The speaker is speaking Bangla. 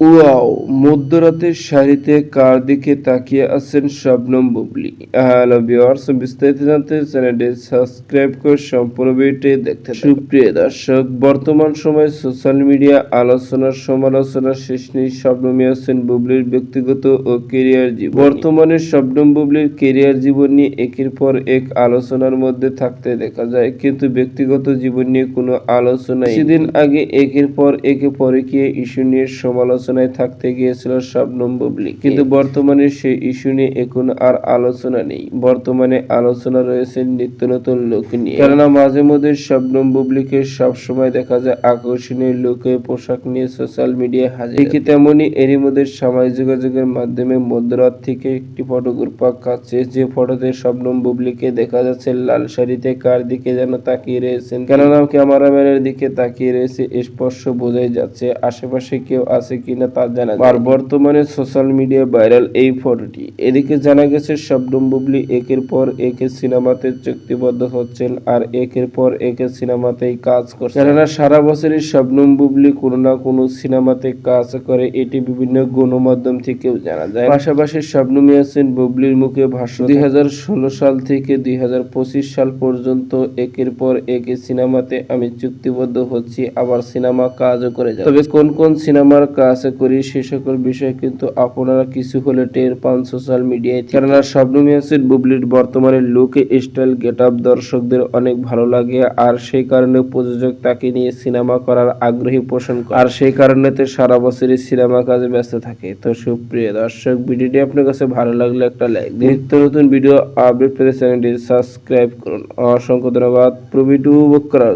ওয়াও মধ্যরাতের শাড়িতে কার দিকে তাকিয়ে আছেন শবনম বুবলি? হ্যালো ভিউয়ার্স বিস্তারিত জানতে চ্যানেলটি সাবস্ক্রাইব করে সম্পূর্ণ ভিডিওটি দেখতে। সুপ্রিয় দর্শক, বর্তমান সময়ে সোশ্যাল মিডিয়া আলোচনার সমালোচনা, শেষ নেই, শবনম ইয়াসিন বুবলির ব্যক্তিগত ও কেরিয়ার জীবন বর্তমানে শবনম বুবলির কেরিয়ার জীবন নিয়ে একের পর এক আলোচনার মধ্যে থাকতে দেখা যায়, কিন্তু ব্যক্তিগত জীবন নিয়ে কোনো আলোচনা সেদিন আগে একের পর একে পরকীয় ইস্যু নিয়ে সমালোচনায় থাকতে গিয়েছিল শবনম বুবলি কিন্তু বর্তমানে সেই ইস্যু নিয়ে এখন আর আলোচনা নেই। বর্তমানে আলোচনা রয়েছে নিত্য নতুন লোক নিয়ে। কেননা মাঝে মধ্যে শবনম বুবলিকে সবসময় দেখা যায় আকর্ষণীয় লোকে পোশাক নিয়ে সোশ্যাল মিডিয়ায় হাজির। ঠিক তেমনই এরই মধ্যে সামাজিক যোগাযোগের মাধ্যমে মধ্যরাত থেকে একটি ফটোগ্রাফ কাছে যে ফটোতে শবনম বুবলিকে দেখা যাচ্ছে লাল শাড়িতে কার দিকে যেন তাকিয়ে রয়েছেন। কেননা ক্যামেরাম্যানের দিকে তাকিয়ে রয়েছে স্পষ্ট বোঝাই যাচ্ছে আশেপাশে কেউ আছে কিনা তা জানা। আর বর্তমানে সোশ্যাল মিডিয়া ভাইরাল এই ফটোটি। এদিকে জানা গেছে শবনম বুবলি একের পর একের সিনেমাতে চুক্তিবদ্ধ হচ্ছেন আর একের পর একের সিনেমাতেই কাজ করছেন। কেননা সারা বছরই শবনম বুবলি কোনো না কোনো সিনেমাতে কাজ করে এটি বিভিন্ন গণমাধ্যম থেকেও জানা যায়। পাশাপাশি শবনম ইয়াসিন বুবলির মুখে ভাষ্য দুই হাজার ষোলো সাল থেকে দুই হাজার পঁচিশ সাল পর্যন্ত একের পর একে সিনেমাতে আমি চুক্তিবদ্ধ হচ্ছি আবার সিনেমা কাজও করে যাচ্ছি। তবে কোন কোন সিনেমার কাজ করি সে সকল বিষয় কিন্তু আপনারা কিছু হলে টের পান সোশ্যাল মিডিয়ায় কেননা শবনম ইয়াসিন বুবলির বর্তমানে লুকে স্টাইল গেট আপ দর্শকদের অনেক ভালো লাগে আর সেই কারণে প্রযোজক তাকে নিয়ে সিনেমা করার আগ্রহী পোষণ আর সেই কারণে তো সারা বছরই সিনেমা কাজে ব্যস্ত থাকে। তো সুপ্রিয় দর্শক, ভিডিওটি আপনার কাছে ভালো লাগলে একটা লাইক দিন। নিত্য নতুন ভিডিও আপডেট পেতে চ্যানেলটি সাবস্ক্রাইব করুন। অসংখ্য ধন্যবাদ। প্রভিডু বুক করার